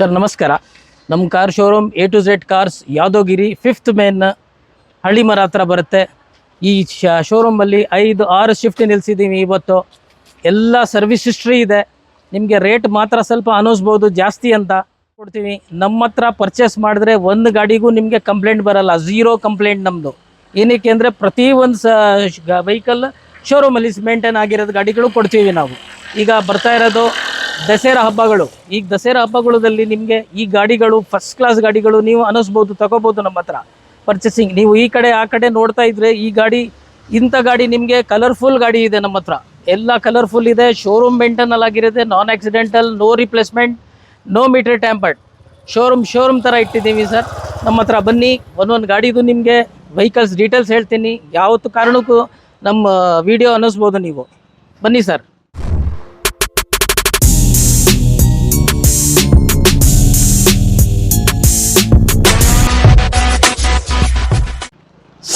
Sir, ನಮಸ್ಕಾರ. ನಮ್ಮ car showroom A to Z cars Yadavagiri fifth main ಹಳ್ಳಿಮರ ಹತ್ರ ಬರುತ್ತೆ. ಈ ಶೋರೂಮಲ್ಲಿ ಐದು, ಆರು ಶಿಫ್ಟ್ ನಿಲ್ಲಿಸಿದ್ದೀವಿ ಇವತ್ತು. ಎಲ್ಲ ಸರ್ವಿಸ್ ಹಿಸ್ಟ್ರಿ ಇದೆ. ನಿಮಗೆ ರೇಟ್ ಮಾತ್ರ ಸ್ವಲ್ಪ ಅನ್ನಿಸ್ಬೋದು ಜಾಸ್ತಿ ಅಂತ ಕೊಡ್ತೀವಿ. ನಮ್ಮ ಹತ್ರ ಪರ್ಚೇಸ್ ಮಾಡಿದ್ರೆ ಒಂದು ಗಾಡಿಗೂ ನಿಮಗೆ ಕಂಪ್ಲೇಂಟ್ ಬರಲ್ಲ. ಝೀರೋ ಕಂಪ್ಲೇಂಟ್ ನಮ್ಮದು ಏನಕ್ಕೆ ಅಂದರೆ ಪ್ರತಿ ಒಂದು ಸ ವೆಹಿಕಲ್ ಶೋರೂಮಲ್ಲಿ ಮೇಂಟೈನ್ ಆಗಿರೋದು ಗಾಡಿಗಳು ಕೊಡ್ತೀವಿ ನಾವು. ಈಗ ಬರ್ತಾ ಇರೋದು ದಸರಾ ಹಬ್ಬಗಳು. ಈಗ ದಸರಾ ಹಬ್ಬಗಳಲ್ಲಿ ನಿಮಗೆ ಈ ಗಾಡಿಗಳು ಫಸ್ಟ್ ಕ್ಲಾಸ್ ಗಾಡಿಗಳು ನೀವು ಅನಿಸ್ಬೋದು, ತಗೋಬೋದು ನಮ್ಮ ಹತ್ರ ಪರ್ಚೇಸಿಂಗ್ ನೀವು ಈ ಕಡೆ, ಆ ಕಡೆ ನೋಡ್ತಾ ಇದ್ರೆ ಈ ಗಾಡಿ, ಇಂಥ ಗಾಡಿ ನಿಮಗೆ ಕಲರ್ಫುಲ್ ಗಾಡಿ ಇದೆ ನಮ್ಮ ಹತ್ರ. ಎಲ್ಲ ಕಲರ್ಫುಲ್ ಇದೆ ಶೋರೂಮ್ ಮೇಂಟೈನಲ್ ಆಗಿರುತ್ತೆ non accidental no replacement no meter tampered showroom showroom ಥರ ಇಟ್ಟಿದ್ದೀವಿ ಸರ್ ನಮ್ಮ ಹತ್ರ ಬನ್ನಿ, ಒಂದೊಂದು ಗಾಡಿದು ನಿಮಗೆ ವೆಹಿಕಲ್ಸ್ ಡೀಟೇಲ್ಸ್ ಹೇಳ್ತೀನಿ. ಯಾವತ್ತು ಕಾರಣಕ್ಕೂ ನಮ್ಮ ವಿಡಿಯೋ ಅನ್ನಿಸ್ಬೋದು ನೀವು. ಬನ್ನಿ ಸರ್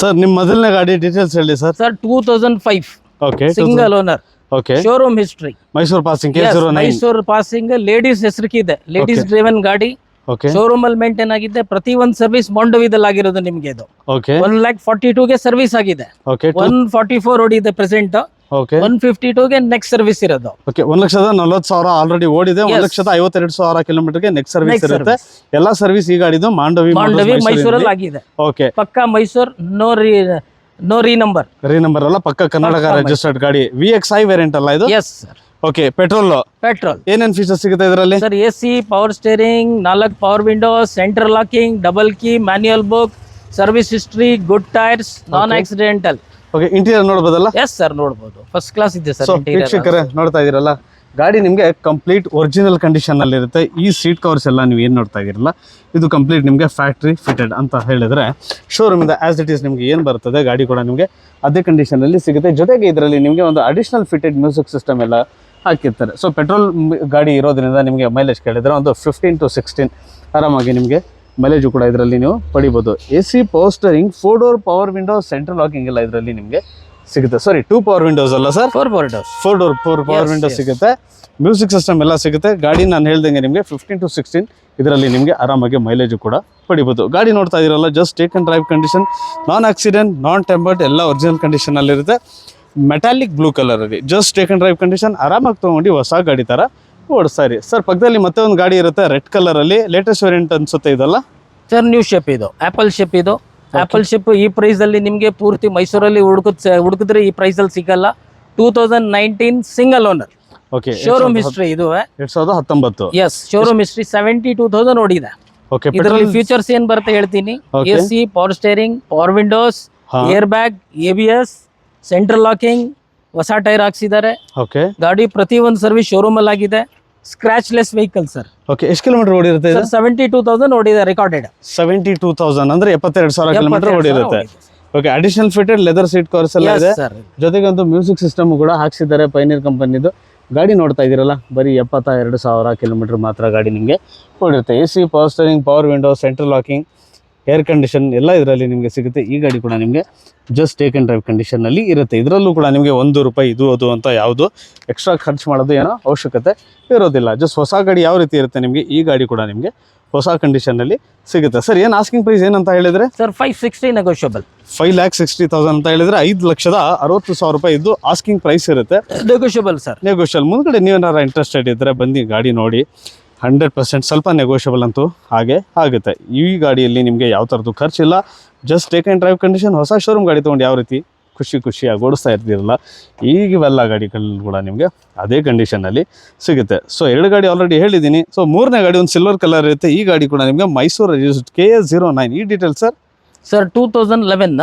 ಸರ್ ನಿಮ್ಮ ಮೊದಲನೇ ಗಾಡಿ ಡೀಟೇಲ್ಸ್ ಹೇಳಿ sir sir two thousand five okay single owner okay showroom history Mysuru passing Mysuru passing ladies ಇದೆ. ಲೇಡೀಸ್ ಡ್ರೈವನ್ ಗಾಡಿ. ಓಕೆ ಶೋರೂಮ್ ಅಲ್ಲಿ ಮೇಂಟೈನ್ ಆಗಿದೆ. ಪ್ರತಿ ಒಂದ್ ಸರ್ವಿಸ್ ಮೊಂಡವಿದಲ್ಲಿ ಆಗಿರೋದು ನಿಮಗೆ ಇದು. ಓಕೆ ಒನ್ ಲ್ಯಾಕ್ ಫಾರ್ಟಿ ಟೂಗೆ ಸರ್ವಿಸ್ ಆಗಿದೆ. ಒನ್ ಫಾರ್ಟಿ ಫೋರ್ ಓಡಿದೆ ಪ್ರೆಸೆಂಟ್ ಓಕೆ ಒನ್ ಫಿಫ್ಟಿ ಟೂಗೆ ನೆಕ್ಸ್ಟ್ ಸರ್ವಿಸ್ ಇರೋದು. ಓಕೆ ಒಂದ್ ಲಕ್ಷದ ನಲ್ವತ್ತು ಸಾವಿರ ಆಲ್ರೆಡಿ ಓಡಿದೆ ಒಂದ್. ಲಕ್ಷದ ಐವತ್ತೆರಡು ಸಾವಿರ ಕಿಲೋಮೀಟರ್ಗೆ ನೆಕ್ಸ್ಟ್ ಸರ್ವಿಸ್ ಇರುತ್ತೆ. ಎಲ್ಲಾ ಸರ್ವಿಸ್ ಈ ಗಾಡಿದು ಮಾಂಡವಿ ಮಾಂಡವಿ ಮೈಸೂರಲ್ಲಿ ಆಗಿದೆ. ಓಕೆ ಪಕ್ಕ Mysore no re no re number re number ಅಲ್ಲ ಪಕ್ಕ ಕರ್ನಾಟಕ ರಿಜಿಸ್ಟರ್ಡ್ ಗಾಡಿ. ವಿ ಎಕ್ಸ್ ಐ ವೇರಿಯಂಟ್ ಅಲ್ಲ ಇದು? Yes sir okay petrol petrol ಏನೇನ್ ಫೀಚರ್ಸ್ ಸಿಗುತ್ತೆ ಇದರಲ್ಲಿ? Sir A C power steering ನಾಲ್ಕು power windows central locking double key manual book service history good tyres non accidental okay interior ನೋಡಬಹುದಲ್ಲ yes sir ನೋಡಬಹುದು first class ಇದೆ so sir ವೀಕ್ಷಕರೇ ನೋಡ್ತಾ ಇದೀರಲ್ಲ ಗಾಡಿ ನಿಮಗೆ ಕಂಪ್ಲೀಟ್ ಒರಿಜಿನಲ್ ಕಂಡೀಷನ್ ಅಲ್ಲಿ ಇರುತ್ತೆ. ಈ ಸೀಟ್ ಕವರ್ಸ್ ಎಲ್ಲ ನೀವು ಏನು ನೋಡ್ತಾ ಇದೀರಲ್ಲ ಇದು ಕಂಪ್ಲೀಟ್ ನಿಮಗೆ ಫ್ಯಾಕ್ಟ್ರಿ ಫಿಟೆಡ್ ಅಂತ ಹೇಳಿದ್ರೆ ಶೋರೂಮ್ ಇಂದ ಆಸ್ ಇಟ್ ಈಸ್ ನಿಮಗೆ ಏನು ಬರ್ತದೆ ಗಾಡಿ ಕೂಡ ನಿಮಗೆ ಅದೇ ಕಂಡೀಷನ್ ಅಲ್ಲಿ ಸಿಗುತ್ತೆ. ಜೊತೆಗೆ ಇದರಲ್ಲಿ ನಿಮಗೆ ಒಂದು ಅಡಿಷನಲ್ ಫಿಟೆಡ್ ಮ್ಯೂಸಿಕ್ ಸಿಸ್ಟಮ್ ಎಲ್ಲ ಹಾಕಿರ್ತಾರೆ. ಸೊ ಪೆಟ್ರೋಲ್ ಗಾಡಿ ಇರೋದ್ರಿಂದ ನಿಮಗೆ ಮೈಲೇಜ್ ಕೇಳಿದ್ರೆ ಒಂದು ಫಿಫ್ಟೀನ್ ಟು ಸಿಕ್ಸ್ಟೀನ್ ಆರಾಮಾಗಿ ನಿಮಗೆ ಮೈಲೇಜು ಕೂಡ ಇದರಲ್ಲಿ ನೀವು ಪಡಿಬೋದು. A C power steering four door power window central locking ಎಲ್ಲ ಇದರಲ್ಲಿ ನಿಮಗೆ ಸಿಗುತ್ತೆ. ಸಾರಿ ಟೂ ಪವರ್ ವಿಂಡೋಸ್ ಅಲ್ಲ sir four borders four door four power window ಸಿಗುತ್ತೆ. ಮ್ಯೂಸಿಕ್ ಸಿಸ್ಟಮ್ ಎಲ್ಲ ಸಿಗುತ್ತೆ. ಗಾಡಿ ನಾನು ಹೇಳ್ದಂಗೆ ನಿಮಗೆ ಫಿಫ್ಟೀನ್ ಟು ಸಿಕ್ಸ್ಟೀನ್ ಇದರಲ್ಲಿ ನಿಮಗೆ ಆರಾಮಾಗಿ ಮೈಲೇಜು ಕೂಡ ಪಡಿಬೋದು. ಗಾಡಿ ನೋಡ್ತಾ ಇದ್ದೀರಲ್ಲ just take and drive condition non accident non tampered ಎಲ್ಲ ಒರಿಜಿನಲ್ ಕಂಡೀಷನಲ್ಲಿರುತ್ತೆ ಮೆಟಾಲಿಕ್ ಬ್ಲೂ ಕಲರಲ್ಲಿ just take and drive condition ಆರಾಮಾಗಿ ತೊಗೊಂಡು ಹೊಸ ಗಾಡಿ ಥರ ಓಡಿಸ್ತಾ ಸರಿ. ಸರ್ ಪಕ್ಕದಲ್ಲಿ ಮತ್ತೆ ಒಂದು ಗಾಡಿ ಇರುತ್ತೆ ರೆಡ್ ಕಲರ್ ಅಲ್ಲಿ ಲೇಟೆಸ್ಟ್ ವೇರಿಯಂಟ್ ಅನ್ಸುತ್ತೆ ಇದಲ್ಲ? ಸರ್ ನ್ಯೂ ಶೇಪ್ ಇದು. ಆಪಲ್ ಶೇಪ್ ಇದು. ಆಪಲ್ ಶೇಪ್ ಈ ಪ್ರೈಸ್ ಅಲ್ಲಿ ನಿಮಗೆ ಪೂರ್ತಿ ಮೈಸೂರಲ್ಲಿ ಹುಡುಕುತ್ ಹುಡುಕಿದ್ರೆ ಈ ಪ್ರೈಸ್ ಅಲ್ಲಿ ಸಿಗಲ್ಲ. Two thousand nineteen single owner okay showroom history ಇದು. ಎರಡ್ ಸಾವಿರದ ಹತ್ತೊಂಬತ್ತು. Yes showroom history seventy two thousand ಓಡಿದೆ. ಓಕೆ ಇದರಲ್ಲಿ ಫೀಚರ್ಸ್ ಏನ್ ಬರುತ್ತೆ ಹೇಳ್ತೀನಿ. A C power steering power windows. Air bag A B S central locking ಹೊಸ ಟೈರ್ ಹಾಕ್ಸಿದ್ದಾರೆ. ಓಕೆ. ಗಾಡಿ ಪ್ರತಿ ಒಂದು ಸರ್ವಿಸ್ ಶೋರೂಮ್ ಅಲ್ಲಿ ಆಗಿದೆ scratch less vehicle sir okay ಎಷ್ಟು ಕಿಲೋಮೀಟರ್ ಓಡಿರುತ್ತೆ ಇದು? ಸೆವೆಂಟಿ ಟೂ ತೌಸಂಡ್ ಓಡಿದೆ ರೆಕಾರ್ಡೆಡ್ ಸೆವೆಂಟಿ ಟೂ ತೌಸಂಡ್ ಅಂದ್ರೆ ಎಪ್ಪತ್ತೆರಡು ಸಾವಿರ kilometre ಓಡಿರುತ್ತೆ. Okay additional fitted leather seat covers ಎಲ್ಲ ಇದೆ. ಸರ್ ಜೊತೆಗೆ ಒಂದು ಮ್ಯೂಸಿಕ್ ಸಿಸ್ಟಮ್ ಕೂಡ ಹಾಕ್ಸಿದ್ದಾರೆ ಪೈನೀರ್ ಕಂಪನಿದು ಗಾಡಿ ನೋಡ್ತಾ ಇದ್ದೀರಲ್ಲ ಬರೀ ಎಪ್ಪತ್ತ ಎರಡು ಸಾವಿರ ಕಿಲೋಮೀಟರ್ ಮಾತ್ರ ಗಾಡಿ ನಿಮಗೆ ಓಡಿರುತ್ತೆ. A C power steering power window central locking air condition ಎಲ್ಲ ಇದರಲ್ಲಿ ನಿಮಗೆ ಸಿಗುತ್ತೆ. ಈ ಗಾಡಿ ಕೂಡ ನಿಮಗೆ ಜಸ್ಟ್ ಟೇಕ್ ಆ್ಯಂಡ್ ಡ್ರೈವ್ ಕಂಡೀಷನ್ನಲ್ಲಿ ಇರುತ್ತೆ. ಇದರಲ್ಲೂ ಕೂಡ ನಿಮಗೆ ಒಂದು ರೂಪಾಯಿ ಇದು ಅದು ಅಂತ ಯಾವುದು ಎಕ್ಸ್ಟ್ರಾ ಖರ್ಚು ಮಾಡೋದು ಏನೋ ಅವಶ್ಯಕತೆ ಇರೋದಿಲ್ಲ. ಜಸ್ಟ್ ಹೊಸ ಗಾಡಿ ಯಾವ ರೀತಿ ಇರುತ್ತೆ ನಿಮಗೆ ಈ ಗಾಡಿ ಕೂಡ ನಿಮಗೆ ಹೊಸ ಕಂಡೀಷನಲ್ಲಿ ಸಿಗುತ್ತೆ. ಸರ್ ಏನು ಆಸ್ಕಿಂಗ್ ಪ್ರೈಸ್ ಏನಂತ ಹೇಳಿದರೆ? Sir five sixty negotiable five lakh sixty thousand ಅಂತ ಹೇಳಿದ್ರೆ ಐದು ಲಕ್ಷದ ಅರವತ್ತು ಸಾವಿರ ರೂಪಾಯಿ ಇದ್ದು ಆಸ್ಕಿಂಗ್ ಪ್ರೈಸ್ ಇರುತ್ತೆ. ನೆಗೋಷಿಯಬಲ್ ಸರ್ ನೆಗೋಷಿಯಲ್ ಮುಂದ್ಗಡೆ ನೀವೇನಾರ ಇಂಟ್ರೆಸ್ಟೆಡ್ ಇದ್ದರೆ ಬಂದು ಗಾಡಿ ನೋಡಿ. ಹಂಡ್ರೆಡ್ ಪರ್ಸೆಂಟ್ ಸ್ವಲ್ಪ ನೆಗೋಷಿಯಬಲ್ ಅಂತೂ ಹಾಗೆ ಆಗುತ್ತೆ. ಈ ಗಾಡಿಯಲ್ಲಿ ನಿಮಗೆ ಯಾವ ಥರದ್ದು ಖರ್ಚಿಲ್ಲ just take and drive condition ಹೊಸ ಶೋರೂಮ್ ಗಾಡಿ ತೊಗೊಂಡು ಯಾವ ರೀತಿ ಖುಷಿ ಖುಷಿಯಾಗಿ ಓಡಿಸ್ತಾ ಇರ್ತಿರಲ್ಲ ಈಗ ಇವೆಲ್ಲ ಗಾಡಿಗಳು ಕೂಡ ನಿಮಗೆ ಅದೇ ಕಂಡೀಷನಲ್ಲಿ ಸಿಗುತ್ತೆ. ಸೊ ಎರಡು ಗಾಡಿ ಆಲ್ರೆಡಿ ಹೇಳಿದ್ದೀನಿ. ಸೊ ಮೂರನೇ ಗಾಡಿ ಒಂದು ಸಿಲ್ವರ್ ಕಲರ್ ಇರುತ್ತೆ. ಈ ಗಾಡಿ ಕೂಡ ನಿಮಗೆ Mysuru K S zero nine ಈ detail sir? Sir two thousand eleven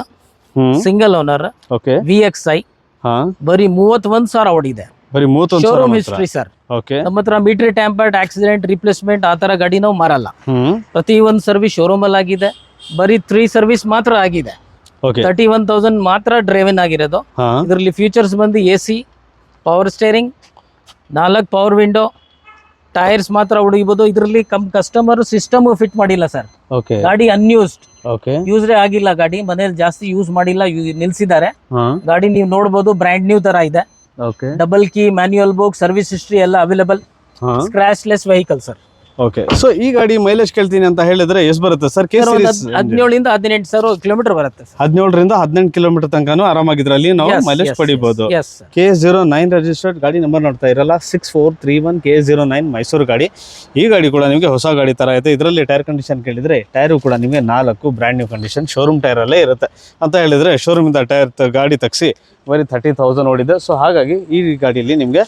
single owner okay V X I ಹಾಂ. ಬರೀ ಮೂವತ್ತೊಂದು ಸಾವಿರ ಓಡಿದೆ. ಬರೀ ಮೂವತ್ತೊಂದು ಶೋರೂಮ್ ಹಿಸ್ಟ್ರಿ ಸರ್ ಓಕೆ ನಮ್ಮ ಹತ್ರ ಮೀಟರ್ ಟ್ಯಾಂಪರ್ಡ್ ಆಕ್ಸಿಡೆಂಟ್ ರಿಪ್ಲೇಸ್ಮೆಂಟ್ ಆ ತರ ಗಾಡಿ ನಾವು ಮಾರಲ್ಲ. ಪ್ರತಿ ಒಂದು ಸರ್ವಿಸ್ ಶೋರೂಮ್ ಅಲ್ಲಿ ಆಗಿದೆ. ಬರೀ ತ್ರೀ ಸರ್ವಿಸ್ ಮಾತ್ರ ಆಗಿದೆ. ತರ್ಟಿ ಒನ್ ತೌಸಂಡ್ ಮಾತ್ರ ಡ್ರೈವನ್ ಆಗಿರೋದು. ಇದರಲ್ಲಿ ಫೀಚರ್ಸ್ ಬಂದು ಎ ಸಿ ಪವರ್ ಸ್ಟೇರಿಂಗ್ ನಾಲ್ಕು ಪವರ್ ವಿಂಡೋ ಟೈರ್ಸ್ ಮಾತ್ರ ಹುಡುಗಿಬಹುದು ಇದರಲ್ಲಿ ಕಮ್ ಕಸ್ಟಮರ್ ಸಿಸ್ಟಮ್ ಫಿಟ್ ಮಾಡಿಲ್ಲ ಸರ್ ಓಕೆ ಗಾಡಿ ಅನ್ಯೂಸ್ಡ್ ಯೂಸ್ರೇ ಆಗಿಲ್ಲ ಗಾಡಿ. ಮನೇಲಿ ಜಾಸ್ತಿ ಯೂಸ್ ಮಾಡಿಲ್ಲ ನಿಲ್ಸಿದ್ದಾರೆ. ಗಾಡಿ ನೀವು ನೋಡ್ಬೋದು ಬ್ರ್ಯಾಂಡ್ ನ್ಯೂ ತರ ಇದೆ. Double key manual book service history ಎಲ್ಲ available scratchless scratch less vehicle sir okay so ಈ ಗಾಡಿ ಮೈಲೇಜ್ ಕೇಳ್ತೀನಿ ಅಂತ ಹೇಳಿದ್ರೆ ಎಷ್ಟು ಬರುತ್ತೆ ಸರ್? ಕೆ ಹದಿನೇಳರಿಂದ ಹದಿನೆಂಟು ಸಾವಿರ ಕಿಲೋಮೀಟರ್ ಬರುತ್ತೆ ಹದಿನೇಳರಿಂದ ಹದಿನೆಂಟು ಕಿಲೋಮೀಟರ್ ತನಕನೂ ಆರಾಮಾಗಿದ್ರಲ್ಲಿ ನಾವು ಮೈಲೇಜ್ ಪಡಿಬಹುದು ಕೆ ಜೀರೋ ನೈನ್ ರಿಜಿಸ್ಟರ್ಡ್ ಗಾಡಿ ನಂಬರ್ ನೋಡ್ತಾ ಇರಲ್ಲ six four three one K zero nine Mysuru ಗಾಡಿ. ಈ ಗಾಡಿ ಕೂಡ ನಿಮಗೆ ಹೊಸ ಗಾಡಿ ತರ ಇದೆ ಇದರಲ್ಲಿ ಟೈರ್ ಕಂಡೀಷನ್ ಕೇಳಿದ್ರೆ ಟೈರು ಕೂಡ ನಿಮಗೆ ನಾಲ್ಕು brand new condition showroom tyre ಅಲ್ಲೇ ಇರುತ್ತೆ. ಅಂತ ಹೇಳಿದ್ರೆ ಶೋರೂಮ್ ಇಂದ ಟೈರ್ ಗಾಡಿ ತಗ್ಸಿ ಬರೀ ತರ್ಟಿ ತೌಸಂಡ್ ಓಡಿದೆ. ಸೊ ಹಾಗಾಗಿ ಈ ಗಾಡಿಯಲ್ಲಿ ನಿಮಗೆ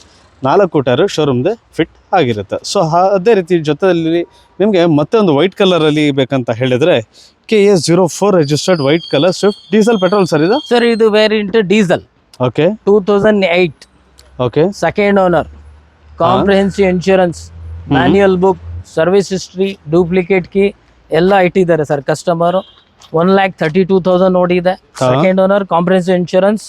ನಾಲ್ಕು ಟೈರು ಶೋರೂಮ್ದೆ ಫಿಟ್ ಆಗಿರುತ್ತೆ. ಸೊ ಅದೇ ರೀತಿ ಜೊತೆಯಲ್ಲಿ ನಿಮಗೆ ಮತ್ತೆ ಒಂದು ವೈಟ್ ಕಲರಲ್ಲಿ ಬೇಕಂತ ಹೇಳಿದರೆ K S zero four registered white colour Swift diesel petrol sir ಇದು? ಸರ್ ಇದು variant diesel okay two thousand eight okay second owner comprehensive insurance manual book service history duplicate key ಎಲ್ಲ ಇಟ್ಟಿದ್ದಾರೆ sir customer one lakh thirty two thousand ನೋಡಿದೆ. Second owner comprehensive insurance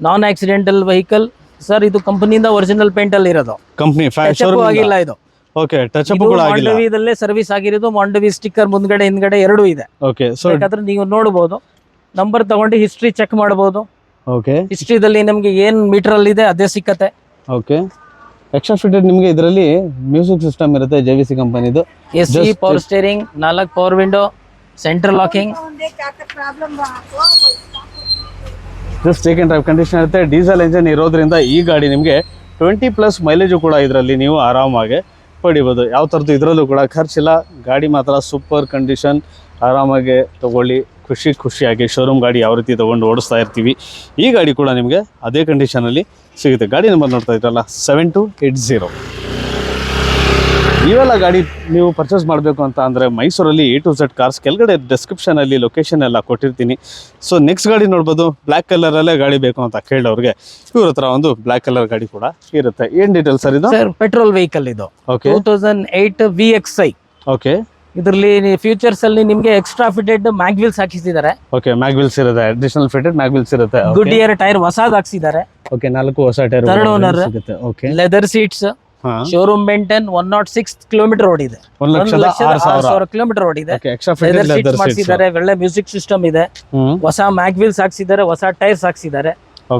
non accidental vehicle sir ಇದು ಕಂಪನಿಯಿಂದ original paint ಅಲ್ಲಿ ಇರೋದು. Company touch ಆಗಿಲ್ಲ ಇದು. Okay touch up ಕೂಡ ಆಗಿಲ್ಲ. ಮಾಂಡವಿದಲ್ಲೇ ಸರ್ವಿಸ್ ಆಗಿರೋದು ಮಾಂಡವಿ ಸ್ಟಿಕ್ಕರ್ ಮುಂದ್ಗಡೆ ಹಿಂದ್ಗಡೆ ಎರಡು ಇದೆ. ಓಕೆ ಸೊ ಬೇಕಾದ್ರೆ ನೀವು ನೋಡಬಹುದು ನಂಬರ್ ತಗೊಂಡು ಹಿಸ್ಟ್ರಿ ಚೆಕ್ ಮಾಡಬಹುದು ಓಕೆ ಹಿಸ್ಟ್ರಿದಲ್ಲಿ ನಿಮಗೆ ಏನ್ ಮೀಟರ್ ಅಲ್ಲಿ ಇದೆ ಅದೇ ಸಿಕ್ಕತ್ತೆ. ಓಕೆ ಎಕ್ಸ್ಟ್ರಾ ಫಿಟೆಡ್ ನಿಮಗೆ ಇದರಲ್ಲಿ ಮ್ಯೂಸಿಕ್ ಸಿಸ್ಟಮ್ ಇರುತ್ತೆ ಜೆ ವಿ ಸಿ ಕಂಪನಿದು ಎಸ್ ಸಿ ಪವರ್ ಸ್ಟೇರಿಂಗ್ ನಾಲ್ಕು power window central locking just take drive condition ಇರುತ್ತೆ. ಡೀಸೆಲ್ ಇಂಜನ್ ಇರೋದ್ರಿಂದ ಈ ಗಾಡಿ ನಿಮಗೆ ಟ್ವೆಂಟಿ ಪ್ಲಸ್ ಮೈಲೇಜು ಕೂಡ ಇದರಲ್ಲಿ ನೀವು ಆರಾಮಾಗಿ ಪಡಿಬೋದು. ಯಾವ ಥರದ್ದು ಇದರಲ್ಲೂ ಕೂಡ ಖರ್ಚಿಲ್ಲ. ಗಾಡಿ ಮಾತ್ರ ಸೂಪರ್ ಕಂಡೀಷನ್ ಆರಾಮಾಗಿ ತಗೊಳ್ಳಿ. ಖುಷಿ ಖುಷಿಯಾಗಿ ಶೋರೂಮ್ ಗಾಡಿ ಯಾವ ರೀತಿ ತೊಗೊಂಡು ಓಡಿಸ್ತಾ ಇರ್ತೀವಿ, ಈ ಗಾಡಿ ಕೂಡ ನಿಮಗೆ ಅದೇ ಕಂಡೀಷನಲ್ಲಿ ಸಿಗುತ್ತೆ. ಗಾಡಿ ನಂಬರ್ ನೋಡ್ತಾ ಇದ್ರಲ್ಲ ಸೆವೆನ್ ಟು ಏಟ್ ಝೀರೋ ಇವೆಲ್ಲ ಗಾಡಿ ನೀವು ಪರ್ಚೇಸ್ ಮಾಡಬೇಕು ಅಂತ ಅಂದರೆ ಮೈಸೂರಲ್ಲಿ ಎ ಟು ಝೆಡ್ ಕಾರ್ಸ್ ಕೆಳಗಡೆ ಡಿಸ್ಕ್ರಿಪ್ಷನಲ್ಲಿ ಲೊಕೇಶನ್ ಎಲ್ಲ ಕೊಟ್ಟಿರ್ತೀನಿ. ಸೊ ನೆಕ್ಸ್ಟ್ ಗಾಡಿ ನೋಡ್ಬೋದು. ಬ್ಲ್ಯಾಕ್ ಕಲರಲ್ಲೇ ಗಾಡಿ ಬೇಕು ಅಂತ ಕೇಳೋರಿಗೆ. ಇವ್ರ ಹತ್ರ ಒಂದು ಬ್ಲ್ಯಾಕ್ ಕಲರ್ ಗಾಡಿ ಕೂಡ ಇರುತ್ತೆ. ಏನು ಡೀಟೇಲ್ ಸರ್ ಇದು? ಸರ್ ಪೆಟ್ರೋಲ್ ವೆಹಿಕಲ್ ಇದು. Okay two thousand eight V X I okay ಇದರಲ್ಲಿ ಫ್ಯೂಚರ್ಸ್ ಅಲ್ಲಿ ನಿಮಗೆ ಎಕ್ಸ್ಟ್ರಾ ಫಿಟೆಡ್ ಮ್ಯಾಗ್ವಿಲ್ಸ್ ಹಾಕಿಸಿದ್ದಾರೆ. ಓಕೆ ಮ್ಯಾಗ್ವಿಲ್ಸ್ ಇರುತ್ತೆ. ಅಡಿಷನಲ್ ಫಿಟೆಡ್ ಮ್ಯಾಗ್ವಿಲ್ಸ್ ಇರುತ್ತೆ. ಗುಡ್ ಇಯರ್ ಟೈರ್ ಹೊಸದ್ ಹಾಕ್ಸಿದ್ದಾರೆ. ಓಕೆ ನಾಲ್ಕು ಹೊಸ ಟೈರ್ ಥರ್ಡ್ ಓನರ್ ಸಿಗುತ್ತೆ. Okay leather seats showroom maintain one nought six kilometre road ಇದೆ. ಸಾವಿರ. ಕಿಲೋಮೀಟರ್ ರೋಡ್ ಇದೆ. ಮಾಡಿಸಿದ್ದಾರೆ ಒಳ್ಳೆ ಮ್ಯೂಸಿಕ್ ಸಿಸ್ಟಮ್ ಇದೆ. ಹೊಸ ಮ್ಯಾಗ್ವಿಲ್ಸ್ ಹಾಕ್ಸಿದ್ದಾರೆ ಹೊಸ ಟೈರ್ಸ್ ಹಾಕ್ಸಿದ್ದಾರೆ.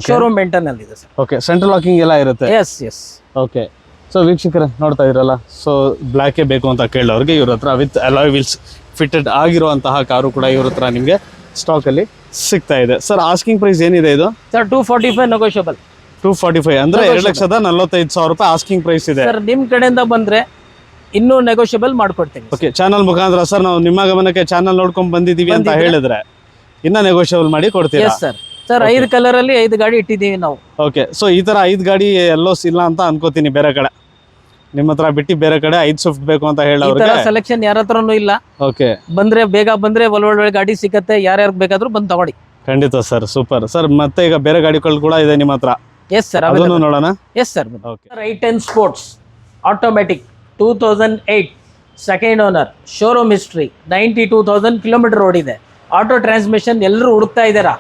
ಶೋರೂಮ್ ಮೇಂಟೈನ್ ಅಲ್ಲಿ ಇದೆ ಓಕೆ ಸೆಂಟ್ರಲ್ ಲಾಕಿಂಗ್ ಎಲ್ಲ ಇರುತ್ತೆ? ಎಸ್ ಎಸ್ ಓಕೆ ಸೊ ವೀಕ್ಷಕರ ನೋಡ್ತಾ ಇದ್ರಲ್ಲ ಸೊ ಬ್ಲ್ಯಾಕೇ ಬೇಕು ಅಂತ ಕೇಳೋರಿಗೆ ಇವ್ರ ಹತ್ರ ವಿತ್ ಅಲಾಯ್ ವೀಲ್ಸ್ ಫಿಟೆಡ್ ಆಗಿರುವಂತಹ ಕಾರು ಕೂಡ ಇವ್ರ ಹತ್ರ ನಿಮಗೆ ಸ್ಟಾಕಲ್ಲಿ ಸಿಗ್ತಾ ಇದೆ. ಸರ್ ಆಸ್ಕಿಂಗ್ ಪ್ರೈಸ್ ಏನಿದೆ ಇದು? Sir two forty five negotiable two forty five ಅಂದ್ರೆ ಎರಡು ಲಕ್ಷದ ನಲವತ್ತೈದು ಸಾವಿರ ರೂಪಾಯಿ ಆಸ್ಕಿಂಗ್ ಪ್ರೈಸ್ ಇದೆ. ಸರ್ ನಿಮ್ ಕಡೆಯಿಂದ ಬಂದ್ರೆ ಇನ್ನೂ ನೆಗೋಷಿಯಬಲ್ ಮಾಡ್ಕೊಡ್ತೀನಿ ಓಕೆ ಚಾನಲ್ ಮುಖಾಂತರ ಸರ್ ನಾವು ನಿಮ್ಮ ಗಮನಕ್ಕೆ ಚಾನಲ್ ನೋಡ್ಕೊಂಡ್ ಬಂದಿದೀವಿ ಅಂತ ಹೇಳಿದ್ರೆ ಇನ್ನ ನೆಗೋಷಿಯಬಲ್ ಮಾಡಿ ಕೊಡ್ತೀವಿ ಸರ್ ಸರ್ ಐದು ಕಲರ್ ಅಲ್ಲಿ ಐದು ಗಾಡಿ ಇಟ್ಟಿದ್ದೀವಿ ನಾವು. ಓಕೆ ಸೊ ಈ ತರ ಐದು ಗಾಡಿ ಎಲ್ಲೋ ಇಲ್ಲ ಅಂತ ಅನ್ಕೋತೀನಿ ಬೇರೆ ಕಡೆ. ನಿಮ್ಮ ಹತ್ರ ಬಿಟ್ಟು ಬೇರೆ ಕಡೆ ಐದು ಸ್ವಿಫ್ಟ್ ಬೇಕು ಅಂತ ಹೇಳೋರು ಸೆಲೆಕ್ಷನ್ ಯಾರ ಹತ್ರನೂ ಇಲ್ಲ. ಓಕೆ ಬಂದ್ರೆ ಬೇಗ ಬಂದ್ರೆ ಒಳ್ಳೊಳ್ಳೆ ಗಾಡಿ ಸಿಕ್ಕತ್ತೆ ಯಾರ್ಯಾರು ಬೇಕಾದ್ರೂ ಬಂದು ತಗೊಳ್ಳಿ. ಖಂಡಿತ ಸರ್ ಸೂಪರ್ ಸರ್ ಮತ್ತೆ ಈಗ ಬೇರೆ ಗಾಡಿಗಳು ಕೂಡ ಇದೆ ನಿಮ್ಮ ಹತ್ರ. ಎಸ್ ಸರ್ ಅದನ್ನು ನೋಡೋಣ? Yes sir okay right and sports automatic two thousand eight second owner showroom history ninety two thousand kilometre ಓಡಿದೆ ಆಟೋ ಟ್ರಾನ್ಸ್ಮಿಷನ್ ಎಲ್ಲರೂ ಹುಡುಕ್ತಾ ಇದ್ದಾರಾ?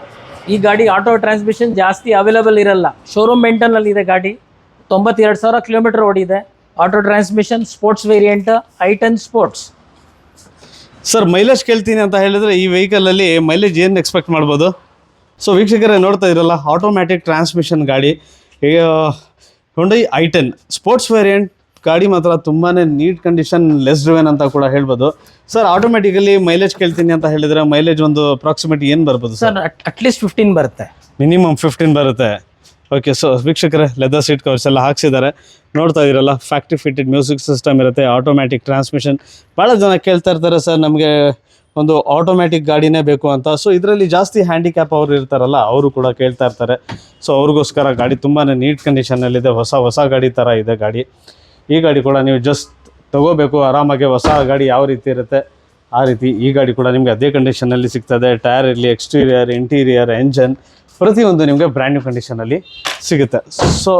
ಈ ಗಾಡಿ ಆಟೋ ಟ್ರಾನ್ಸ್ಮಿಷನ್ ಜಾಸ್ತಿ ಅವೈಲೇಬಲ್ ಇರಲ್ಲ. ಶೋರೂಮ್ ಮೇಂಟೈನಲ್ಲಿ ಇದೆ ಗಾಡಿ. ತೊಂಬತ್ತೆರಡು ಸಾವಿರ ಕಿಲೋಮೀಟರ್ ಓಡಿದೆ auto transmission sports variant eight and sports sir mileage ಕೇಳ್ತೀನಿ ಅಂತ ಹೇಳಿದ್ರೆ ಈ ವೆಹಿಕಲ್ ಅಲ್ಲಿ ಮೈಲೇಜ್ ಏನು ಎಕ್ಸ್ಪೆಕ್ಟ್ ಮಾಡ್ಬೋದು? ಸೊ ವೀಕ್ಷಕರೇ ನೋಡ್ತಾ ಇರಲ್ಲ ಆಟೋಮ್ಯಾಟಿಕ್ ಟ್ರಾನ್ಸ್ಮಿಷನ್ ಗಾಡಿ. Hyundai i ten sports variant ಗಾಡಿ ಮಾತ್ರ ತುಂಬಾ ನೀಟ್ ಕಂಡೀಷನ್ ಲೆಸ್ ಡ್ರಿವೆನ್ ಅಂತ ಕೂಡ ಹೇಳ್ಬೋದು. ಸರ್ ಆಟೋಮೆಟಿಕಲಿ ಮೈಲೇಜ್ ಕೇಳ್ತೀನಿ ಅಂತ ಹೇಳಿದ್ರೆ ಮೈಲೇಜ್ ಒಂದು ಅಪ್ರಾಕ್ಸಿಮೇಟ್ ಏನು ಬರ್ಬೋದು sir sir at least fifteen ಬರುತ್ತೆ. ಮಿನಿಮಮ್ ಫಿಫ್ಟೀನ್ ಬರುತ್ತೆ. ಓಕೆ ಸೊ ವೀಕ್ಷಕರೇ ಲೆದರ್ ಸೀಟ್ ಕವರ್ಸ್ ಎಲ್ಲ ಹಾಕ್ಸಿದ್ದಾರೆ. ನೋಡ್ತಾ ಇದ್ದೀರಲ್ಲ ಫ್ಯಾಕ್ಟ್ರಿ ಫಿಟ್ಟೆಡ್ ಮ್ಯೂಸಿಕ್ ಸಿಸ್ಟಮ್ ಇರುತ್ತೆ ಆಟೋಮ್ಯಾಟಿಕ್ ಟ್ರಾನ್ಸ್ಮಿಷನ್ ಭಾಳ ಜನ ಕೇಳ್ತಾ ಇರ್ತಾರೆ ಸರ್ ನಮಗೆ ಒಂದು ಆಟೋಮ್ಯಾಟಿಕ್ ಗಾಡಿನೇ ಬೇಕು ಅಂತ. ಸೊ ಇದರಲ್ಲಿ ಜಾಸ್ತಿ ಹ್ಯಾಂಡಿಕ್ಯಾಪ್ ಅವರು ಇರ್ತಾರಲ್ಲ, ಅವರು ಕೂಡ ಕೇಳ್ತಾ ಇರ್ತಾರೆ. ಸೊ ಅವ್ರಿಗೋಸ್ಕರ ಗಾಡಿ ತುಂಬಾ ನೀಟ್ ಕಂಡೀಷನಲ್ಲಿದೆ ಹೊಸ ಹೊಸ ಗಾಡಿ ಥರ ಇದೆ ಗಾಡಿ. ಈ ಗಾಡಿ ಕೂಡ ನೀವು ಜಸ್ಟ್ ತಗೋಬೇಕು. ಆರಾಮಾಗಿ ಹೊಸ ಗಾಡಿ ಯಾವ ರೀತಿ ಇರುತ್ತೆ, ಆ ರೀತಿ ಈ ಗಾಡಿ ಕೂಡ ನಿಮಗೆ ಅದೇ ಕಂಡೀಷನಲ್ಲಿ ಸಿಗ್ತದೆ. ಟೈರ್ ಇರಲಿ ಎಕ್ಸ್ಟೀರಿಯರ್ ಇಂಟೀರಿಯರ್ ಎಂಜನ್ ಪ್ರತಿಯೊಂದು ನಿಮಗೆ ಬ್ರ್ಯಾಂಡ್ ನ್ಯೂ ಕಂಡೀಷನಲ್ಲಿ ಸಿಗುತ್ತೆ. ಸೊ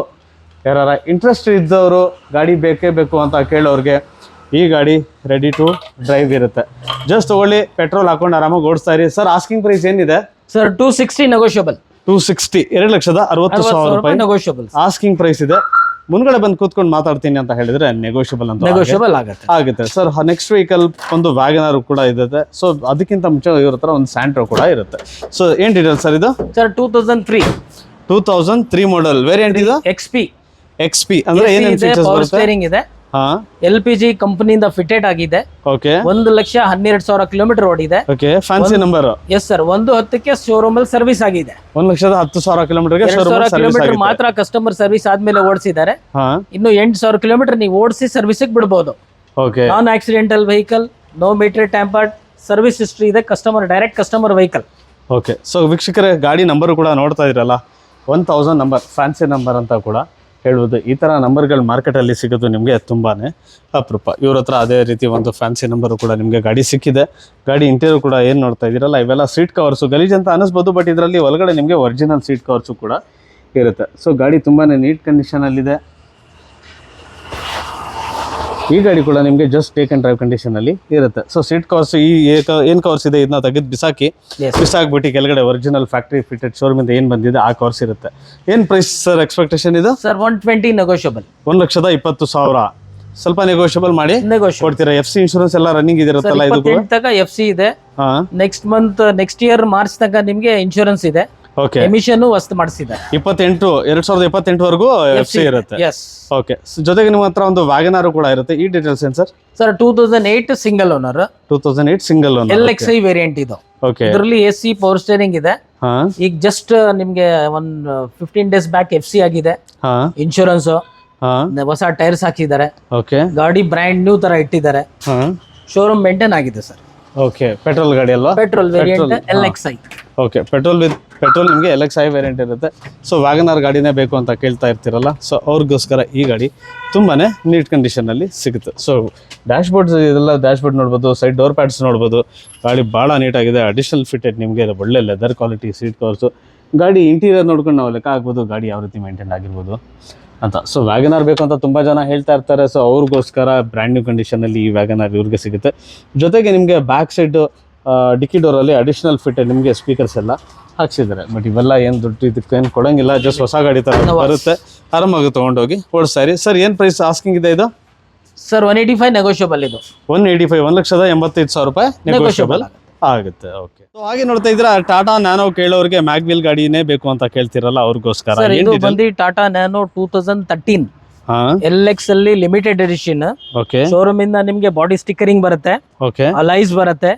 ಯಾರ ಇಂಟ್ರೆಸ್ಟ್ ಇದ್ದವರು ಗಾಡಿ ಬೇಕೇ ಬೇಕು ಅಂತ ಕೇಳೋರಿಗೆ ಈ ಗಾಡಿ ರೆಡಿ ಟು ಡ್ರೈವ್ ಇರುತ್ತೆ. ಜಸ್ಟ್ ತಗೊಳ್ಳಿ ಪೆಟ್ರೋಲ್ ಹಾಕೊಂಡು ಆರಾಮಾಗಿ ಓಡಿಸ್ತಾ ಇರಿ. ಸರ್ ಆಸ್ಕಿಂಗ್ ಪ್ರೈಸ್ ಏನಿದೆ? Sir two sixty negotiable two sixty ಎರಡು ಲಕ್ಷದ ಅರವತ್ತು ಸಾವಿರ ರೂಪಾಯಿ. ನೆಗೋಷಿಯಬಲ್ ಆಸ್ಕಿಂಗ್ ಪ್ರೈಸ್ ಇದೆ. ಮುಂದ್ಗಡೆ ಬಂದು ಕೂತ್ಕೊಂಡು ಮಾತಾಡ್ತೀನಿ ಅಂತ ಹೇಳಿದ್ರೆ ನೆಗೋಷಿಯಬಲ್ ಅಂತ ನೆಗೋಷಿಯಬಲ್ ಆಗುತ್ತೆ. ಆಗುತ್ತೆ. ಸರ್ ನೆಕ್ಸ್ಟ್ ವೆಹಿಕಲ್ ಒಂದು ವ್ಯಾಗನರ್ ಕೂಡ ಇದೆ ಸೊ ಅದಕ್ಕಿಂತ ಮುಂಚೆ ಇವ್ರ ಹತ್ರ ಒಂದು ಸ್ಯಾಂಟ್ರೋ ಕೂಡ ಇರುತ್ತೆ. ಸೊ ಏನ್ ಡೀಟೇಲ್ ಸರ್ ಇದು? Sir two thousand three two thousand three model variant ಇದು? ಎಕ್ಸ್ ಪಿ ಎಕ್ಸ್ ಪಿ ಅಂದ್ರೆ ಏನೇನು ಫೀಚರ್ಸ್ ಬರುತ್ತೆ? ಸ್ಟೇರಿಂಗ್ ಇದೆ. ಎಲ್ ಪಿ ಜಿ ಕಂಪನಿಯಿಂದ ಫಿಟೆಡ್ ಆಗಿದೆ. ಓಕೆ ಒಂದು ಲಕ್ಷ ಹನ್ನೆರಡು ಸಾವಿರ ಕಿಲೋಮೀಟರ್ ಓಡಿದೆ. Okay fancy number yes sir ಒಂದು ಹತ್ತಕ್ಕೆ ಶೋರೂಮ್ ಅಲ್ಲಿ ಸರ್ವಿಸ್ ಆಗಿದೆ. ಒಂದ್ ಲಕ್ಷದ ಹತ್ತು ಸಾವಿರ ಕಿಲೋಮೀಟರ್ ಸಾವಿರ ಸರ್ವಿಸ್ ಕಿಲೋಮೀಟರ್ ಮಾತ್ರ ಕಸ್ಟಮರ್ ಸರ್ವಿಸ್ ಆದ್ಮೇಲೆ ಓಡಿಸಿದ್ದಾರೆ. ಹಾ. ಇನ್ನು ಎಂಟು ಸಾವಿರ ಕಿಲೋಮೀಟರ್ ನೀವು ಓಡಿಸಿ ಸರ್ವಿಸಿಗೆ ಬಿಡಬಹುದು okay non accidental vehicle no meter tampered service history ಇದೆ customer direct customer vehicle okay so ವೀಕ್ಷಕರೇ ಗಾಡಿ ನಂಬರ್ ಕೂಡ ನೋಡ್ತಾ ಇದ್ರಲ್ಲ one thousand number fancy number ಅಂತ ಕೂಡ. ಹೇಳ್ಬೋದು ಈ ಥರ ನಂಬರ್ಗಳು ಮಾರ್ಕೆಟಲ್ಲಿ ಸಿಗೋದು ನಿಮಗೆ ತುಂಬಾ ಅಪರೂಪ. ಇವ್ರ ಹತ್ರ ಅದೇ ರೀತಿ ಒಂದು ಫ್ಯಾನ್ಸಿ ನಂಬರು ಕೂಡ ನಿಮಗೆ ಗಾಡಿ ಸಿಕ್ಕಿದೆ. ಗಾಡಿ ಇಂಟೀರಿಯರ್ ಕೂಡ ಏನು ನೋಡ್ತಾ ಇದ್ದೀರಲ್ಲ, ಇವೆಲ್ಲ ಸೀಟ್ ಕವರ್ಸು ಗಲೀಜ್ ಅಂತ ಅನಿಸ್ಬೋದು ಬಟ್ ಇದರಲ್ಲಿ ಒಳಗಡೆ ನಿಮಗೆ ಒರಿಜಿನಲ್ ಸೀಟ್ ಕವರ್ಸು ಕೂಡ ಇರುತ್ತೆ. ಸೊ ಗಾಡಿ ತುಂಬಾ ನೀಟ್ ಕಂಡೀಷನಲ್ಲಿದೆ ಈ ಗಾಡಿ ಕೂಡ ನಿಮಗೆ ಜಸ್ಟ್ ಟೇಕ್ ಅಂಡ್ ಡ್ರೈವ್ ಕಂಡೀಷನಲ್ಲಿ ಇರುತ್ತೆ. ಸೊ ಸೀಟ್ ಕವರ್ಸ್ ಈ ಏನ್ ಕವರ್ಸ್ ಇದೆ ಇದನ್ನ ತೆಗೆದು ಬಿಸಾಕಿ. ಬಿಸಾಕ್ಬಿಟ್ಟು ಕೆಳಗಡೆ ಒರಿಜಿನಲ್ ಫ್ಯಾಕ್ಟ್ರಿ ಫಿಟೆಡ್ ಶೋರೂಮ್ ಇಂದ ಏನ್ ಬಂದಿದೆ ಆ ಕವರ್ಸ್ ಇರುತ್ತೆ. ಏನ್ ಪ್ರೈಸ್ ಸರ್ ಎಕ್ಸ್ಪೆಕ್ಟೇಷನ್ ಇದು? ಸರ್ ಒನ್ ಟ್ವೆಂಟಿ ನೆಗೋಷಿಯಬಲ್ ಒಂದ್ ಲಕ್ಷದ ಇಪ್ಪತ್ತು ಸಾವಿರ. ಸ್ವಲ್ಪ ನೆಗೋಷಿಯಬಲ್ ಮಾಡಿ ಕೊಡ್ತೀರಾ? ಎಫ್ ಸಿ ಇನ್ಶೂರೆನ್ಸ್ ಎಲ್ಲ ರನ್ನಿಂಗ್ ಇದಿರುತ್ತಲ್ಲ ಇದು ತನಕ ಎಫ್ ಸಿ ಇದೆ. ಹಾಂ. Next month next year March ತನಕ ನಿಮ್ಗೆ ಇನ್ಶೂರೆನ್ಸ್ ಇದೆ. ಓಕೆ ಎಮಿಷನ್ ವಸ್ತು ಮಾಡಿಸಿದ್ದಾರೆ. ಇಪ್ಪತ್ತೆಂಟು ಎರಡ್ ಸಾವಿರದ ಇಪ್ಪತ್ತೆಂಟುವರೆಗೂ ಎಫ್ ಸಿ ಇರುತ್ತೆ. ಎಸ್ ಓಕೆ ಜೊತೆಗೆ ನಿಮ್ಮ ಹತ್ರ ಒಂದು ವ್ಯಾಗನಾರು ಕೂಡ ಇರುತ್ತೆ. ಈ ಡೀಟೇಲ್ಸ್ ಏನ್ sir sir two thousand eight single owner two thousand eight single owner L X I variant ಇದು. ಓಕೆ ಇದರಲ್ಲಿ ಎ ಸಿ ಪವರ್ ಸ್ಟೇರಿಂಗ್ ಇದೆ. ಹಾಂ. ಈಗ ಜಸ್ಟ್ ನಿಮ್ಗೆ one fifteen days back F C ಆಗಿದೆ. ಹಾಂ. ಇನ್ಶೂರೆನ್ಸ್ ಹಾಂ. ಹೊಸ ಟೈರ್ಸ್ ಹಾಕಿದ್ದಾರೆ. ಓಕೆ ಗಾಡಿ ಬ್ರ್ಯಾಂಡ್ ನ್ಯೂ ತರ ಇಟ್ಟಿದ್ದಾರೆ. ಹಾಂ. ಶೋರೂಮ್ ಮೇಂಟೈನ್ ಆಗಿದೆ ಸರ್ ಓಕೆ ಪೆಟ್ರೋಲ್ ಗಾಡಿ ಅಲ್ವಾ? Petrol variant L X I okay petrol with petrol ನಿಮಗೆ ಎಲ್ ಎಕ್ಸ್ ಐ ವೇರಿಯಂಟ್ ಇರುತ್ತೆ. ಸೊ ವ್ಯಾಗನಾರ್ ಗಾಡಿನೇ ಬೇಕು ಅಂತ ಕೇಳ್ತಾ ಇರ್ತೀರಲ್ಲ ಸೊ ಅವ್ರಿಗೋಸ್ಕರ ಈ ಗಾಡಿ ತುಂಬಾ ನೀಟ್ ಕಂಡೀಷನಲ್ಲಿ ಸಿಗುತ್ತೆ. ಸೊ ಡ್ಯಾಶ್ ಬೋರ್ಡ್ಸ್ ಇದೆಲ್ಲ ಡ್ಯಾಶ್ ಬೋರ್ಡ್ ನೋಡ್ಬೋದು ಸೈಡ್ ಡೋರ್ ಪ್ಯಾಡ್ಸ್ ನೋಡ್ಬೋದು, ಗಾಡಿ ಭಾಳ ನೀಟಾಗಿದೆ ಅಡಿಷನಲ್ ಫಿಟೆಡ್ ನಿಮಗೆ ಒಳ್ಳೆ ಲೆದರ್ ಕ್ವಾಲಿಟಿ ಸೀಟ್ ಕವರ್ಸು ಗಾಡಿ ಇಂಟೀರಿಯರ್ ನೋಡ್ಕೊಂಡು ನಾವು ಲೆಕ್ಕ ಆಗ್ಬೋದು ಗಾಡಿ ಯಾವ ರೀತಿ ಮೇಂಟೈನ್ ಆಗಿರ್ಬೋದು ಅಂತ. ಸೊ ವ್ಯಾಗನಾರ್ ಬೇಕು ಅಂತ ತುಂಬ ಜನ ಹೇಳ್ತಾ ಇರ್ತಾರೆ ಸೊ ಅವ್ರಿಗೋಸ್ಕರ ಬ್ರ್ಯಾಂಡ್ ನ್ಯೂ ಕಂಡೀಷನಲ್ಲಿ ಈ ವ್ಯಾಗನಾರ್ ಇವ್ರಿಗೆ ಸಿಗುತ್ತೆ. ಜೊತೆಗೆ ನಿಮಗೆ ಬ್ಯಾಕ್ ಸೈಡ್ ಡಿಕ್ಕಿ ಡೋರಲ್ಲಿ ಅಡಿಷನಲ್ ಫಿಟ್ ನಿಮಗೆ ಸ್ಪೀಕರ್ಸ್ ಎಲ್ಲ ಹಾಕ್ಸಿದ್ದಾರೆ. ಬಟ್ ಇವೆಲ್ಲ ಏನು ದುಡ್ಡು ಇದಕ್ಕೆ ಏನು ಕೊಡೋಂಗಿಲ್ಲ ಜಸ್ಟ್ ಹೊಸ ಗಾಡಿ ಥರ ಬರುತ್ತೆ. ಆರಾಮಾಗಿ ತೊಗೊಂಡೋಗಿ ಓಡಿಸ್ತಾ ಇರಿ ಸರ್ ಏನು ಪ್ರೈಸ್ ಆಸ್ಕಿಂಗ್ ಇದೆ ಇದು? Sir one eighty five negotiable ಇದು. ಒನ್ ಏಯ್ಟಿ ಫೈವ್ ಒಂದು ಲಕ್ಷದ ಎಂಬತ್ತೈದು ಸಾವಿರ ರೂಪಾಯಿ ನೆಗೋಷಿಯಬಲ್ ಆಗುತ್ತೆ. ಓಕೆ ಸೊ ಹಾಗೆ ನೋಡ್ತಾ ಇದ್ರೆ ಟಾಟಾ ನ್ಯಾನೋ ಕೇಳೋರಿಗೆ ಮ್ಯಾಗ್ವಿಲ್ ಗಾಡಿನೇ ಬೇಕು ಅಂತ ಕೇಳ್ತಿರಲ್ಲ ಅವ್ರಿಗೋಸ್ಕರ. ಇದು ಬಂದು Tata Nano two thousand thirteen L X ಅಲ್ಲಿ ಲಿಮಿಟೆಡ್ ಎಡಿಷನ್ ಓಕೆ ಶೋರೂಮ್ ಇಂದ ನಿಮ್ಗೆ ಬಾಡಿ ಸ್ಟಿಕ್ಕರಿಂಗ್ ಬರುತ್ತೆ. ಓಕೆ ಅಲೈಸ್ ಬರುತ್ತೆ.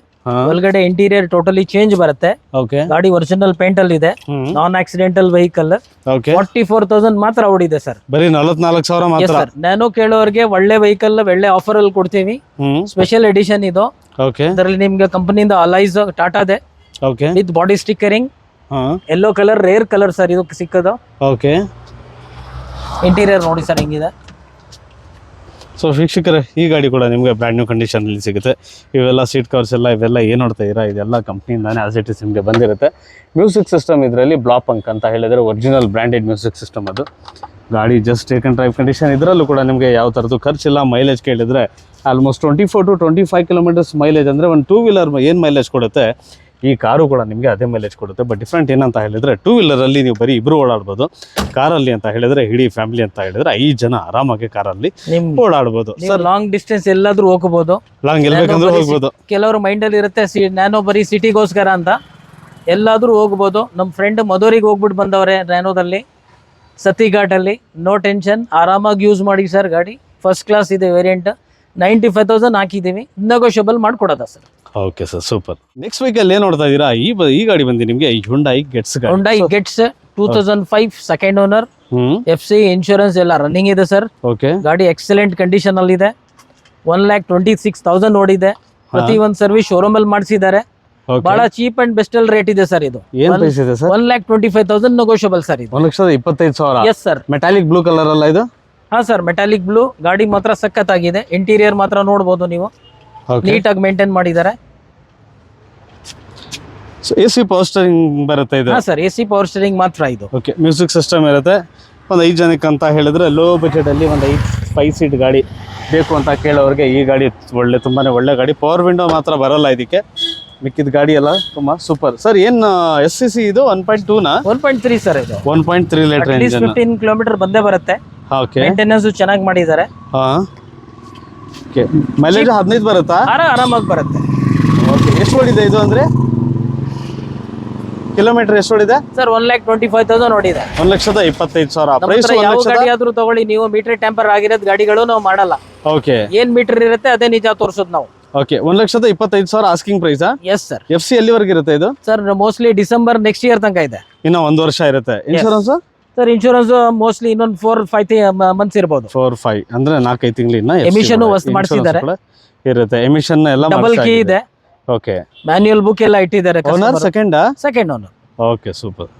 ಒಳಗಡೆ ಇಂಟೀರಿಯರ್ ಟೋಟಲಿ ಚೇಂಜ್ ಬರುತ್ತೆ. ಓಕೆ ಗಾಡಿ ಒರಿಜಿನಲ್ ಪೇಂಟ್ ಅಲ್ಲಿ ಇದೆ. Non accidental vehicle okay forty four thousand ಮಾತ್ರ ಓಡಿದೆ ಸರ್ ಬರೀ ನಲವತ್ನಾಲ್ಕು ಸಾವಿರ ಮಾತ್ರ. ಸರ್ ನಾನು ಕೇಳೋರಿಗೆ ಒಳ್ಳೆ ವೆಹಿಕಲ್ ಒಳ್ಳೆ ಆಫರ್ ಅಲ್ಲಿ ಕೊಡ್ತೀವಿ. ಸ್ಪೆಷಲ್ ಎಡಿಷನ್ ಇದು. ಓಕೆ ಇದರಲ್ಲಿ ನಿಮ್ಗೆ ಕಂಪನಿಯಿಂದ alloys ಟಾಟಾದೆ okay with body stickering yellow colour rare colour sir ಇದು ಸಿಕ್ಕದು. ಓಕೆ ಇಂಟೀರಿಯರ್ ನೋಡಿ ಸರ್ ಹಿಂಗಿದೆ. ಸೊ ವೀಕ್ಷಕರೇ, ಈ ಗಾಡಿ ಕೂಡ ನಿಮಗೆ ಬ್ರ್ಯಾಂಡ್ ನ್ಯೂ ಕಂಡೀಷನಲ್ಲಿ ಸಿಗುತ್ತೆ. ಇವೆಲ್ಲ ಸೀಟ್ ಕವರ್ಸ್ ಎಲ್ಲ, ಇವೆಲ್ಲ ಏನು ನೋಡ್ತಾ ಇದ್ದೀರಾ? ಇದೆಲ್ಲ ಕಂಪ್ನಿಯಿಂದಾನೇ ಆಸ್ ಇಟ್ ಇಸ್ ನಿಮಗೆ ಬಂದಿರುತ್ತೆ. ಮ್ಯೂಸಿಕ್ ಸಿಸ್ಟಮ್ ಇದರಲ್ಲಿ ಬ್ಲಾಪ್ ಅಂಕ್ ಅಂತ ಹೇಳಿದರೆ ಒರಿಜಿನಲ್ ಬ್ರ್ಯಾಂಡೆಡ್ ಮ್ಯೂಸಿಕ್ ಸಿಸ್ಟಮ್ ಅದು. ಗಾಡಿ just take and drive condition ಇದರಲ್ಲೂ ಕೂಡ ನಿಮಗೆ ಯಾವ ಥರದ್ದು ಖರ್ಚಿಲ್ಲ ಮೈಲೇಜ್ ಕೇಳಿದರೆ almost twenty four to twenty five kilometres mileage ಅಂದರೆ ಒಂದು ಟೂ ವೀಲರ್ ಏನು ಮೈಲೇಜ್ ಕೊಡುತ್ತೆ? ಈ ಕಾರು ಕೂಡ ನಿಮಗೆ ಅದೇ ಮೈಲೇಜ್ ಕೊಡುತ್ತೆ. ಬಟ್ ಡಿಫ್ರೆಂಟ್ ಏನಂತ ಹೇಳಿದರೆ ಟೂ ವೀಲರಲ್ಲಿ ನೀವು ಬರೀ ಇಬ್ಬರು ಓಡಾಡ್ಬೋದು. ಕಾರಲ್ಲಿ ಅಂತ ಹೇಳಿದರೆ ಇಡೀ ಫ್ಯಾಮಿಲಿ ಅಂತ ಹೇಳಿದರೆ ಐದು ಜನ ಆರಾಮಾಗಿ ಕಾರಲ್ಲಿ ಓಡಾಡ್ಬೋದು. ಸರ್ ಲಾಂಗ್ ಡಿಸ್ಟೆನ್ಸ್ ಎಲ್ಲಾದ್ರೂ ಹೋಗಬಹುದು ಲಾಂಗ್ ಎಲ್ಲಬೇಕಂದ್ರೆ ಹೋಗ್ಬೋದು. ಕೆಲವರು ಮೈಂಡ್ ಅಲ್ಲಿ ಇರುತ್ತೆ ಸಿ ನ್ಯಾನೋ ಬರೀ ಸಿಟಿಗೋಸ್ಕರ ಅಂತ. ಎಲ್ಲಾದರೂ ಹೋಗ್ಬೋದು. ನಮ್ಮ ಫ್ರೆಂಡ್ ಮಧುರಿಗೆ ಹೋಗ್ಬಿಟ್ಟು ಬಂದವ್ರೆ ನ್ಯಾನೋದಲ್ಲಿ ಸತಿಘಾಟಲ್ಲಿ. ನೋ ಟೆನ್ಷನ್ ಆರಾಮಾಗಿ ಯೂಸ್ ಮಾಡಿ ಸರ್ ಗಾಡಿ. ಫಸ್ಟ್ ಕ್ಲಾಸ್ ಇದೆ ವೇರಿಯಂಟ್ ನೈಂಟಿ ಫೈವ್ ತೌಸಂಡ್ ಹಾಕಿದ್ದೀವಿ negotiable ಮಾಡಿಕೊಡೋದ sir okay sir super next week ಅಲ್ಲಿ ಏನ್ ನೋಡ್ತಾ ಇದ್ದೀರಾ? ಈ ಬ- ಈ ಗಾಡಿ ಬಂದಿ ನಿಮಗೆ ಹುಂಡೈ ಗೆಟ್ಸ್ ಗಾಡಿ. Hyundai Getz two thousand five second owner hmm. F C insurance ಎಲ್ಲ ರನ್ನಿಂಗ್ ಇದೆ ಸರ್ ಓಕೆ ಗಾಡಿ ಎಕ್ಸಲೆಂಟ್ ಕಂಡೀಷನ್ ಅಲ್ಲಿ ಇದೆ. One lakh twenty six thousand ನೋಡಿದೆ ಪ್ರತಿ ಒಂದ್ ಸರ್ವಿಸ್ ಶೋರೂಮ್ ಅಲ್ಲಿ ಮಾಡಿಸಿದ್ದಾರೆ. ಓಕೆ ಬಹಳ ಚೀಪ್ ಅಂಡ್ ಬೆಸ್ಟ್ ಅಲ್ಲಿ ರೇಟ್ ಇದೆ ಸರ್ ಇದು. ಏನ್ ಪ್ರೈಸ್ ಇದೆ sir one lakh twenty five thousand negotiable sir ಇದು. ಒಂದ್ ಲಕ್ಷದ ಇಪ್ಪತ್ತೈದು ಸಾವಿರ. Yes sir metallic blue colour ಅಲ್ಲ ಇದು? ಹಾ ಸರ್ ಮೆಟಾಲಿಕ್ ಬ್ಲೂ ಗಾಡಿ ಮಾತ್ರ ಸಖತ್ ಆಗಿದೆ ಇಂಟೀರಿಯರ್ ಮಾತ್ರ ನೋಡಬಹುದು ನೀವು. ನೀಟಾಗಿ ಮೇಂಟೈನ್ ಮಾಡಿದ್ದಾರೆ. ಸೊ ಎ ಸಿ ಪೋಸ್ಟರಿಂಗ್ ಬರುತ್ತೆ ಇದು? Sir A C power steering ಮಾತ್ರ ಇದು. ಓಕೆ ಮ್ಯೂಸಿಕ್ ಸಿಸ್ಟಮ್ ಇರುತ್ತೆ. ಒಂದು ಐದು ಜನಕ್ಕೆ ಅಂತ ಹೇಳಿದ್ರೆ ಲೋ ಬಜೆಟಲ್ಲಿ ಒಂದು ಐದು ಫೈವ್ ಸೀಟ್ ಗಾಡಿ ಬೇಕು ಅಂತ ಕೇಳೋರಿಗೆ ಈ ಗಾಡಿ ಒಳ್ಳೆ ತುಂಬಾ ಒಳ್ಳೆ ಗಾಡಿ. ಪವರ್ ವಿಂಡೋ ಮಾತ್ರ ಬರಲ್ಲ ಇದಕ್ಕೆ. ಮಿಕ್ಕಿದ ಗಾಡಿ ಎಲ್ಲ ತುಂಬಾ ಸೂಪರ್ ಸರ್ ಏನು ಎಸ್ ಸಿ ಸಿ ಇದು one point two one point three sir ಇದು. One point three litre fifteen kilometre ಬಂದೇ ಬರುತ್ತೆ. ಓಕೆ ಮೇಂಟೆನೆನ್ಸ್ ಚೆನ್ನಾಗಿ ಮಾಡಿದ್ದಾರೆ. ಹಾಂ. ಓಕೆ ಮೈಲೇಜ್ ಹದಿನೈದು ಬರುತ್ತಾ? ಆರಾ ಆರಾಮಾಗಿ ಬರುತ್ತೆ. ಓಕೆ ಎಷ್ಟು ಓಡಿದೆ ಇದು ಅಂದರೆ? ಕಿಲೋಮೀಟರ್ ಎಷ್ಟು ಓಡಿದೆ? Sir one lakh twenty five thousand ನೋಡಿದೆ ಒಂದ್ ಲಕ್ಷದ ಇಪ್ಪತ್ತೈದು ಸಾವಿರ. ಪ್ರೈಸ್ ಯಾವ ಗಾಡಿ ಆದ್ರೂ ತಗೊಳ್ಳಿ ನೀವು ಮೀಟರ್ ಟೆಂಪರ್ ಆಗಿರೋದು ಗಾಡಿಗಳು ನಾವು ಮಾಡಲ್ಲ. ಓಕೆ ಏನ್ ಮೀಟರ್ ಇರುತ್ತೆ ಅದೇ ನಿಜ ತೋರ್ಸೋದು ನಾವು. ಓಕೆ ಒಂದ್ ಲಕ್ಷದ ಇಪ್ಪತ್ತೈದು ಸಾವಿರ asking price yes sir F C ಎಲ್ಲಿವರೆಗೆ ಇರುತ್ತೆ ಇದು? Sir mostly December next year ತನಕ ಇದೆ. ಇನ್ನ ಒಂದ್ ವರ್ಷ ಇರುತ್ತೆ. ಇನ್ಶೂರೆನ್ಸ್ ಸರ್ ಇನ್ಶೂರೆನ್ಸ್ ಮೋಸ್ಟ್ಲಿ ಇನ್ನೊಂದು ಫೋರ್ ಫೈವ್ ಮಂತ್ಸ್ ಇರ್ಬೋದು. ಫೋರ್ ಫೈವ್ ಅಂದ್ರೆ ನಾಲ್ಕೈದು ತಿಂಗಳಿನ ಎಮಿಷನ್ ವಸ್ತು ಮಾಡ್ಸಿದ್ದಾರೆ. ಇರುತ್ತೆ. ಎಮಿಷನ್ ಎಲ್ಲ ಡಬಲ್ ಕೀ ಇದೆ. ಓಕೆ ಮ್ಯಾನ್ಯುಯಲ್ ಬುಕ್ ಎಲ್ಲ ಇಟ್ಟಿದ್ದಾರೆ owner second second owner okay super